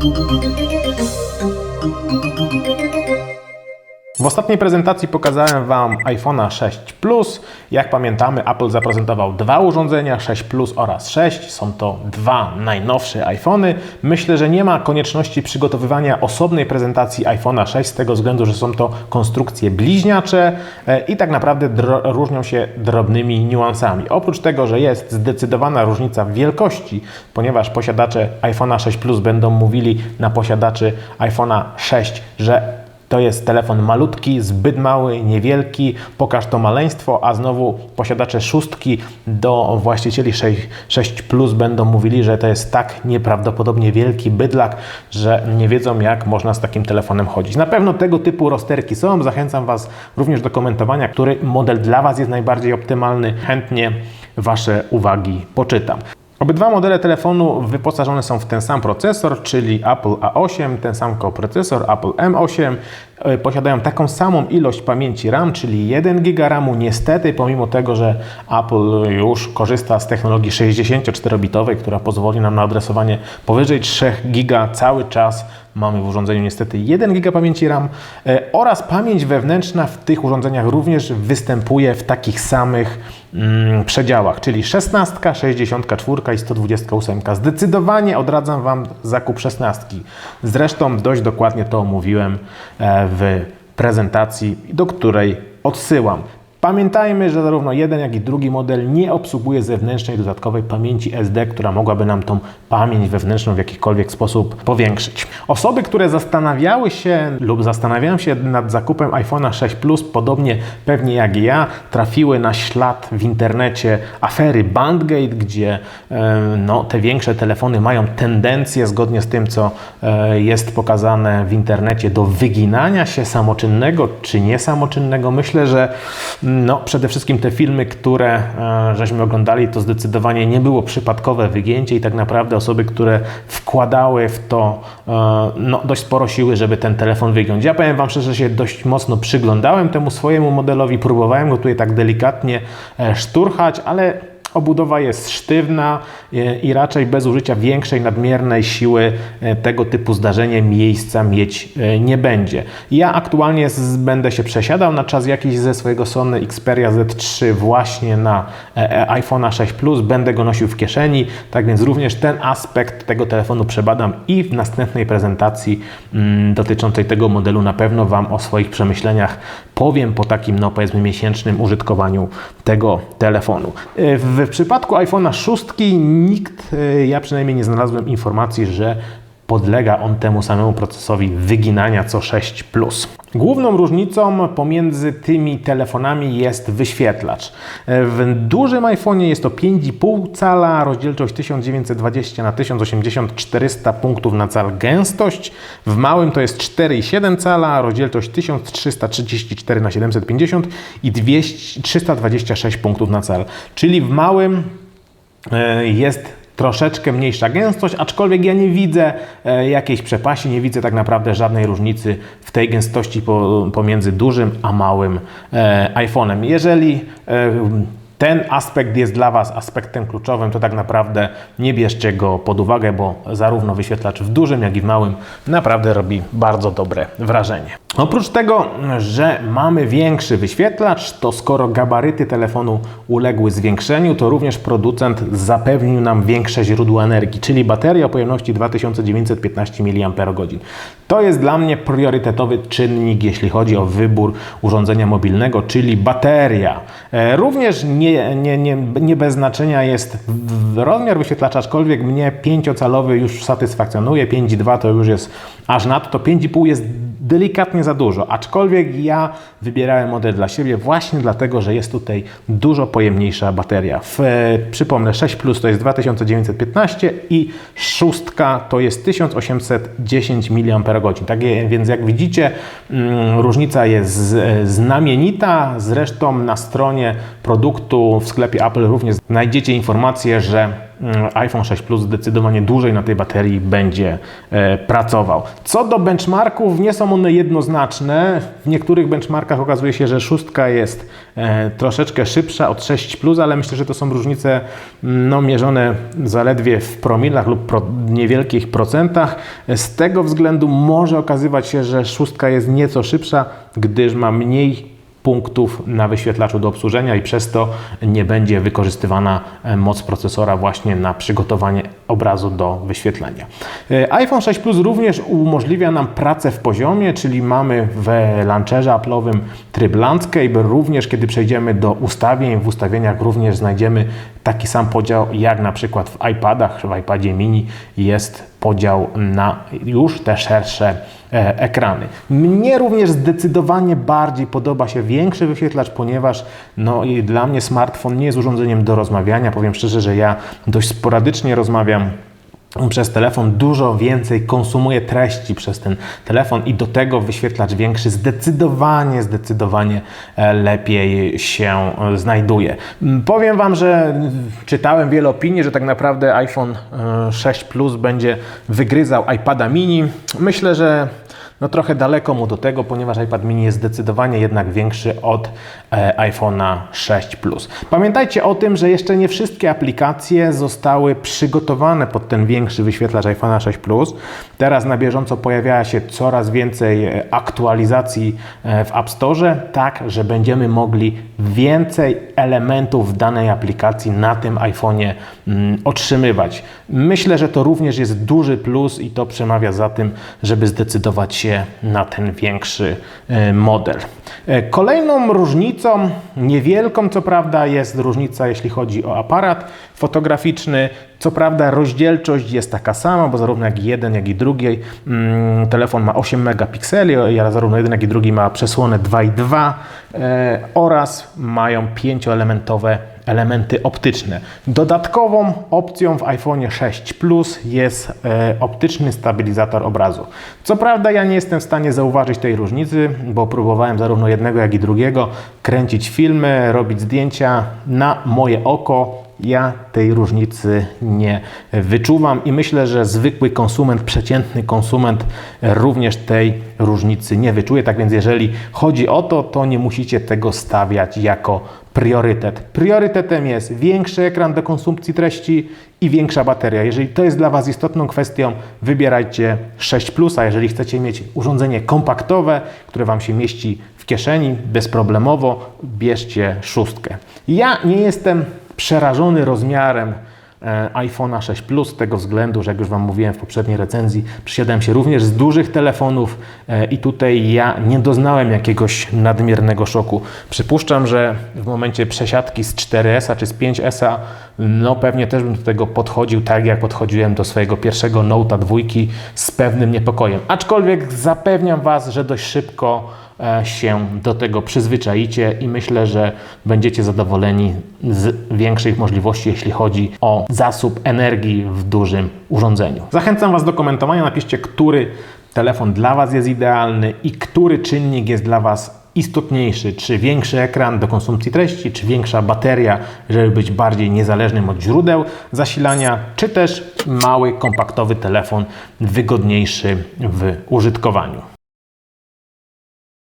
thank you W ostatniej prezentacji pokazałem Wam iPhone'a 6 Plus. Jak pamiętamy, Apple zaprezentował dwa urządzenia, 6 Plus oraz 6. Są to dwa najnowsze iPhony. Myślę, że nie ma konieczności przygotowywania osobnej prezentacji iPhone'a 6 z tego względu, że są to konstrukcje bliźniacze e, i tak naprawdę różnią się drobnymi niuansami. Oprócz tego, że jest zdecydowana różnica wielkości, ponieważ posiadacze iPhone'a 6 Plus będą mówili na posiadaczy iPhone'a 6, że to jest telefon malutki, zbyt mały, niewielki, pokaż to maleństwo, a znowu posiadacze szóstki do właścicieli 6, 6 Plus będą mówili, że to jest tak nieprawdopodobnie wielki bydlak, że nie wiedzą jak można z takim telefonem chodzić. Na pewno tego typu rozterki są, zachęcam Was również do komentowania, który model dla Was jest najbardziej optymalny. Chętnie Wasze uwagi poczytam. Obydwa modele telefonu wyposażone są w ten sam procesor, czyli Apple A8, ten sam koprocesor Apple M8. E, posiadają taką samą ilość pamięci RAM, czyli 1 GB RAMu. Niestety, pomimo tego, że Apple już korzysta z technologii 64-bitowej, która pozwoli nam na adresowanie powyżej 3 GB cały czas mamy w urządzeniu niestety 1 GB pamięci RAM e, oraz pamięć wewnętrzna w tych urządzeniach również występuje w takich samych mm, przedziałach, czyli 16, 64 i 128. Zdecydowanie odradzam Wam zakup 16. Zresztą dość dokładnie to omówiłem e, w prezentacji, do której odsyłam. Pamiętajmy, że zarówno jeden, jak i drugi model nie obsługuje zewnętrznej dodatkowej pamięci SD, która mogłaby nam tą pamięć wewnętrzną w jakikolwiek sposób powiększyć. Osoby, które zastanawiały się lub zastanawiają się nad zakupem iPhone'a 6 Plus, podobnie pewnie jak ja, trafiły na ślad w internecie afery Bandgate, gdzie no, te większe telefony mają tendencję, zgodnie z tym, co e, jest pokazane w internecie, do wyginania się samoczynnego czy niesamoczynnego. Myślę, że no, przede wszystkim te filmy, które e, żeśmy oglądali, to zdecydowanie nie było przypadkowe wygięcie i tak naprawdę osoby, które wkładały w to e, no, dość sporo siły, żeby ten telefon wygiąć. Ja powiem Wam szczerze, że się dość mocno przyglądałem temu swojemu modelowi, próbowałem go tutaj tak delikatnie e, szturchać, ale Obudowa jest sztywna e, i raczej bez użycia większej, nadmiernej siły e, tego typu zdarzenie miejsca mieć e, nie będzie. Ja aktualnie będę się przesiadał na czas jakiś ze swojego Sony Xperia Z3 właśnie na iPhone'a 6 Plus. Będę go nosił w kieszeni, tak więc również ten aspekt tego telefonu przebadam i w następnej prezentacji mm, dotyczącej tego modelu na pewno Wam o swoich przemyśleniach powiem po takim, no powiedzmy, miesięcznym użytkowaniu tego telefonu. W w przypadku iPhone'a 6 nikt, e, ja przynajmniej nie znalazłem informacji, że podlega on temu samemu procesowi wyginania co 6 Plus. Główną różnicą pomiędzy tymi telefonami jest wyświetlacz. W dużym iPhone'ie jest to 5,5 cala, rozdzielczość 1920 na 1080 400 punktów na cal gęstość. W małym to jest 4,7 cala, rozdzielczość 1334 na 750 i 200, 326 punktów na cal. Czyli w małym e, jest troszeczkę mniejsza gęstość, aczkolwiek ja nie widzę e, jakiejś przepaści, nie widzę tak naprawdę żadnej różnicy w tej gęstości pomiędzy dużym a małym e, iPhone'em. Jeżeli e, ten aspekt jest dla Was aspektem kluczowym, to tak naprawdę nie bierzcie go pod uwagę, bo zarówno wyświetlacz w dużym, jak i w małym naprawdę robi bardzo dobre wrażenie. Oprócz tego, że mamy większy wyświetlacz, to skoro gabaryty telefonu uległy zwiększeniu, to również producent zapewnił nam większe źródło energii, czyli bateria o pojemności 2915 mAh. To jest dla mnie priorytetowy czynnik, jeśli chodzi o wybór urządzenia mobilnego, czyli bateria. E, również nie, nie, nie, nie bez znaczenia jest rozmiar wyświetlacza, aczkolwiek mnie 5-calowy już satysfakcjonuje, 5,2 to już jest aż nadto, 5,5 jest delikatnie za dużo, aczkolwiek ja wybierałem model dla siebie właśnie dlatego, że jest tutaj dużo pojemniejsza bateria. W, e, przypomnę, 6 Plus to jest 2915 i 6 to jest 1810 mAh. Tak więc jak widzicie, mm, różnica jest znamienita. Zresztą na stronie produktu w sklepie Apple również znajdziecie informację, że iPhone 6 Plus zdecydowanie dłużej na tej baterii będzie e, pracował. Co do benchmarków, nie są one jednoznaczne. W niektórych benchmarkach okazuje się, że szóstka jest e, troszeczkę szybsza od 6 Plus, ale myślę, że to są różnice mm, no, mierzone zaledwie w promilach lub pro, niewielkich procentach. Z tego względu może okazywać się, że szóstka jest nieco szybsza, gdyż ma mniej punktów na wyświetlaczu do obsłużenia i przez to nie będzie wykorzystywana e, moc procesora właśnie na przygotowanie obrazu do wyświetlenia. E, iPhone 6 Plus również umożliwia nam pracę w poziomie, czyli mamy w launcherze Apple'owym tryb Landscape, również kiedy przejdziemy do ustawień, w ustawieniach również znajdziemy taki sam podział jak na przykład w iPadach, w iPadzie mini jest podział na już te szersze e, ekrany. Mnie również zdecydowanie bardziej podoba się większy wyświetlacz, ponieważ no i dla mnie smartfon nie jest urządzeniem do rozmawiania. Powiem szczerze, że ja dość sporadycznie rozmawiam przez telefon dużo więcej konsumuje treści przez ten telefon i do tego wyświetlacz większy zdecydowanie, zdecydowanie e, lepiej się e, znajduje. Powiem Wam, że czytałem wiele opinii, że tak naprawdę iPhone e, 6 Plus będzie wygryzał iPada mini. Myślę, że no trochę daleko mu do tego, ponieważ iPad mini jest zdecydowanie jednak większy od e, iPhone'a 6 Plus. Pamiętajcie o tym, że jeszcze nie wszystkie aplikacje zostały przygotowane pod ten większy wyświetlacz iPhone'a 6 Plus. Teraz na bieżąco pojawia się coraz więcej e, aktualizacji e, w App Store, tak, że będziemy mogli więcej elementów danej aplikacji na tym iPhone'ie mm, otrzymywać. Myślę, że to również jest duży plus i to przemawia za tym, żeby zdecydować się na ten większy e, model. E, Kolejną różnicą, niewielką co prawda, jest różnica jeśli chodzi o aparat fotograficzny. Co prawda rozdzielczość jest taka sama, bo zarówno jak jeden, jak i drugi mm, telefon ma 8 megapikseli, a zarówno jeden, jak i drugi ma przesłonę 2,2 e, oraz mają pięcioelementowe elementy optyczne. Dodatkową opcją w iPhone 6 Plus jest e, optyczny stabilizator obrazu. Co prawda ja nie jestem w stanie zauważyć tej różnicy, bo próbowałem zarówno jednego, jak i drugiego kręcić filmy, robić zdjęcia na moje oko. Ja tej różnicy nie wyczuwam i myślę, że zwykły konsument, przeciętny konsument również tej różnicy nie wyczuje. Tak więc jeżeli chodzi o to, to nie musicie tego stawiać jako priorytet. Priorytetem jest większy ekran do konsumpcji treści i większa bateria. Jeżeli to jest dla Was istotną kwestią, wybierajcie 6 Plus, a jeżeli chcecie mieć urządzenie kompaktowe, które Wam się mieści w kieszeni bezproblemowo, bierzcie szóstkę. Ja nie jestem przerażony rozmiarem iPhone'a 6 Plus z tego względu, że jak już Wam mówiłem w poprzedniej recenzji, przysiadłem się również z dużych telefonów e, i tutaj ja nie doznałem jakiegoś nadmiernego szoku. Przypuszczam, że w momencie przesiadki z 4S czy z 5S, no pewnie też bym do tego podchodził tak, jak podchodziłem do swojego pierwszego Note'a dwójki z pewnym niepokojem. Aczkolwiek zapewniam Was, że dość szybko e, się do tego przyzwyczaicie i myślę, że będziecie zadowoleni z większych możliwości, jeśli chodzi o zasób energii w dużym urządzeniu. Zachęcam Was do komentowania. Napiszcie, który telefon dla Was jest idealny i który czynnik jest dla Was istotniejszy, czy większy ekran do konsumpcji treści, czy większa bateria, żeby być bardziej niezależnym od źródeł zasilania, czy też mały, kompaktowy telefon wygodniejszy w użytkowaniu.